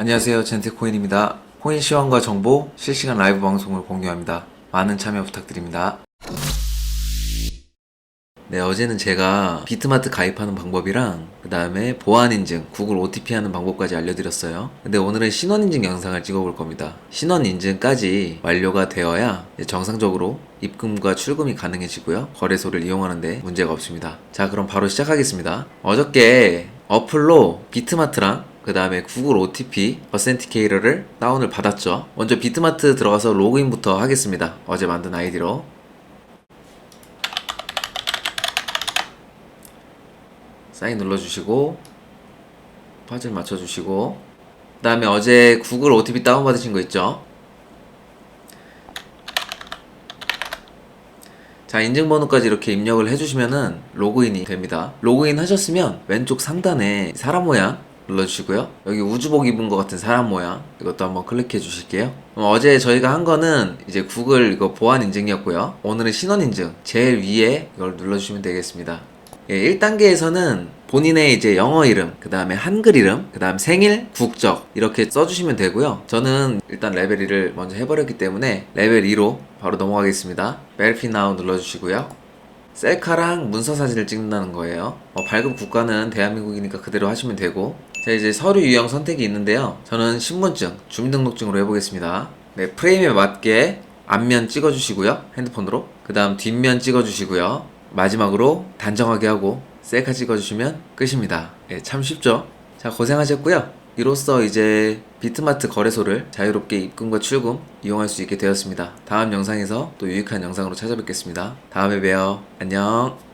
안녕하세요. 젠트코인입니다. 코인 시황과 정보, 실시간 라이브 방송을 공유합니다. 많은 참여 부탁드립니다. 네, 어제는 제가 비트마트 가입하는 방법이랑 그 다음에 보안 인증, 구글 OTP 하는 방법까지 알려드렸어요. 근데 오늘은 신원 인증 영상을 찍어볼 겁니다. 신원 인증까지 완료가 되어야 정상적으로 입금과 출금이 가능해지고요. 거래소를 이용하는데 문제가 없습니다. 자, 그럼 바로 시작하겠습니다. 어저께 어플로 비트마트랑 그 다음에 구글 OTP 어센티케이터를 다운을 받았죠. 먼저 비트마트 들어가서 로그인부터 하겠습니다. 어제 만든 아이디로. 사인 눌러주시고 파즐 맞춰주시고 그 다음에 어제 구글 OTP 다운받으신 거 있죠? 자 인증번호까지 이렇게 입력을 해주시면은 로그인이 됩니다 로그인 하셨으면 왼쪽 상단에 사람 모양 눌러주시고요 여기 우주복 입은 것 같은 사람 모양 이것도 한번 클릭해 주실게요 어제 저희가 한 거는 이제 구글 이거 보안 인증이었고요 오늘은 신원 인증 제일 위에 이걸 눌러주시면 되겠습니다 예, 1단계에서는 본인의 이제 영어 이름, 그 다음에 한글 이름, 그 다음 생일, 국적 이렇게 써주시면 되고요. 저는 일단 레벨 1을 먼저 해버렸기 때문에 레벨 2로 바로 넘어가겠습니다. Verify Now 눌러주시고요. 셀카랑 문서 사진을 찍는다는 거예요. 어, 발급 국가는 대한민국이니까 그대로 하시면 되고 자 이제 서류 유형 선택이 있는데요. 저는 신분증, 주민등록증으로 해보겠습니다. 네, 프레임에 맞게 앞면 찍어주시고요. 핸드폰으로. 그 다음 뒷면 찍어주시고요. 마지막으로 단정하게 하고 셀카 찍어주시면 끝입니다. 예, 참 쉽죠? 자, 고생하셨고요. 이로써 이제 비트마트 거래소를 자유롭게 입금과 출금 이용할 수 있게 되었습니다. 다음 영상에서 또 유익한 영상으로 찾아뵙겠습니다. 다음에 봬요. 안녕.